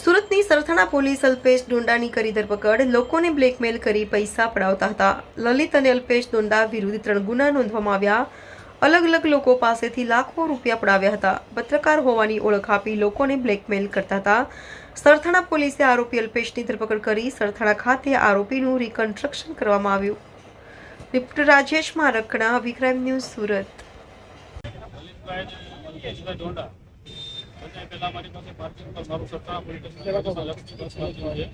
સુરતની સરથાણા પોલીસ અલ્પેશ ડોંડાની કરી ધરપકડ. લોકોને બ્લેકમેલ કરી પૈસા પડાવતા હતા. લલિત અને અલ્પેશ ડોંડા વિરુદ્ધ ત્રણ ગુના નોંધવામાં આવ્યા. અલગ અલગ લોકો પાસેથી લાખો રૂપિયા પડાવ્યા હતા. પત્રકાર હોવાની ઓળખ આપી લોકોને બ્લેકમેલ કરતા હતા. સરથાણા પોલીસે આરોપી અલ્પેશની ધરપકડ કરી સરથાણા ખાતે આરોપીનું રિકન્સ્ટ્રક્શન કરવામાં આવ્યું. Reporter Rajesh Markana Vikram news Surat. ડોંડા બંને પહેલા મારી પાસે પાર્કિંગ પર મારું સત્તા આવતી છે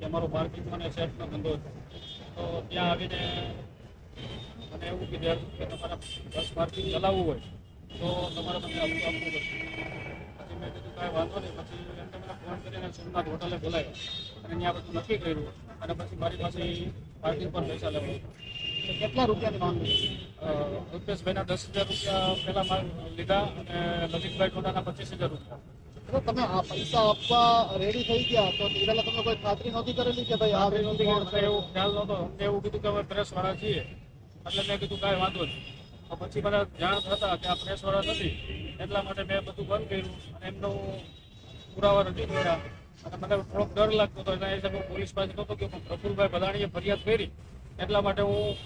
કે મારો પાર્કિંગ મને સેટનો ધંધો તો ત્યાં આવીને મને એવું કીધું કે તમારે બસ પાર્કિંગ ચલાવવું હોય તો તમારે મને આપવું આપવું પડશે. પછી મેં કીધું કાંઈ વાંધો નહીં પછી એમને મને ફોન કરીને સોમનાથ હોટલે બોલાવ્યા. અને ત્યાં બધું નક્કી કર્યું. અને પછી મારી પાસે પાર્કિંગ પર પૈસા લેવા તો કેટલા રૂપિયાની માંગ હતી? દસ હજાર રૂપિયા પહેલાં માંગ લીધા અને લલિતભાઈ ટોડાના પચીસ હજાર રૂપિયા. તમે આ પૈસા આપવા રેડી થઈ ગયા તો એ પહેલા તમે કોઈ ખાતરી નહોતી કરેલી કે ભાઈ આ એવું ખ્યાલ નહોતો. અમને એવું કીધું કે અમે પ્રેસવાળા છીએ. એટલે મેં કીધું કાંઈ વાંધો નહીં. પછી મને જાણ થતા કે આ પ્રેસવાળા નથી એટલા માટે મેં બધું બંધ કર્યું અને એમનો પુરાવા રજૂ કર્યા. અને મને થોડોક ડર લાગતો હતો. એના હિસાબે પોલીસ પાસે નહોતો કે પ્રફુલભાઈ બધાણીએ ફરિયાદ કરી. એટલા માટે હું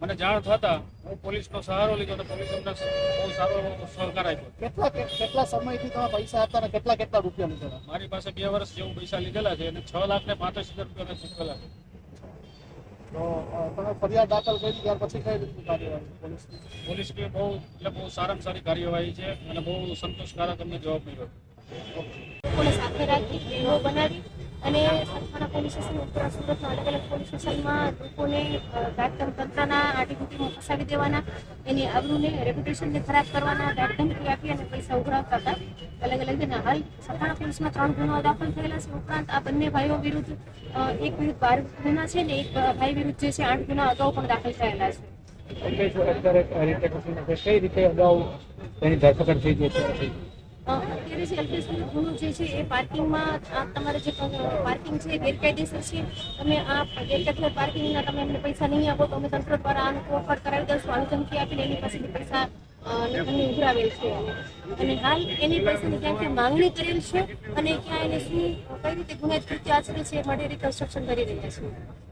મને જાણ થતા હું પોલીસનો સહારો લીધો અને પોલીસ અમને બહુ સારો સહકાર આપ્યો. કેટલા કેટલા સમયથી તમે પૈસા આપતા અને કેટલા કેટલા રૂપિયા લીધેલા? મારી પાસે બે વર્ષ જેવું પૈસા લીધેલા છે અને છ લાખ ને પાંત્રીસ હજાર રૂપિયા મેં ચૂકવેલા છે. તો તમે ફરિયાદ દાખલ કરી ત્યાર પછી કઈ રીતની કાર્યવાહી પોલીસ પોલીસની? બહુ એટલે બહુ સારામાં સારી કાર્યવાહી છે અને બહુ સંતોષકારક અમને જવાબ મળ્યો. સાથે રાખી બનાવી અને સરથાણા પોલીસ સ્ટેશન ઉપરાંત સુરતના અલગ અલગ પોલીસ સ્ટેશનમાં લોકોને ગાયકમ તંત્રના આટીઘૂટીમાં ફસાવી દેવાના એની આબરૂને રેપ્યુટેશનને ખરાબ કરવાના ગાયધમકી આપી અને પૈસા ઉઘરાવતા હતા. અલગ અલગ રીતે હાલ સરથાણા પોલીસમાં ત્રણ ગુનાઓ દાખલ થયેલા છે. ઉપરાંત આ બંને ભાઈઓ વિરુદ્ધ એક વિરુદ્ધ બાર ગુના છે ને એક ભાઈ વિરુદ્ધ જે છે આઠ ગુના અગાઉ પણ દાખલ થયેલા છે. કઈ રીતે અગાઉ તેની ધરપકડ થઈ ગઈ? અ, અત્યારે જે અલ્પેશભાઈનો ગુનો જે છે એ પાર્કિંગમાં તમારે જે પાર્કિંગ છે ગેરકાયદેસર છે તમે આ ગેરકાયદેસર પાર્કિંગના તમે અમને પૈસા નહીં આપો તો અમે તંત્ર દ્વારા કોફર કરાવી દઈશું આવી ધમકી એની પાસેથી પૈસા અ, અમને ઉઘરાવેલ છે. અને હાલ એની પૈસાની ક્યાં માંગણી કરેલ છે અને ક્યાં એને શું કઈ રીતે ગુનાહિત કૃત્ય આચરે છે એ માટે રિકન્સ્ટ્રક્શન કરી રહ્યા છે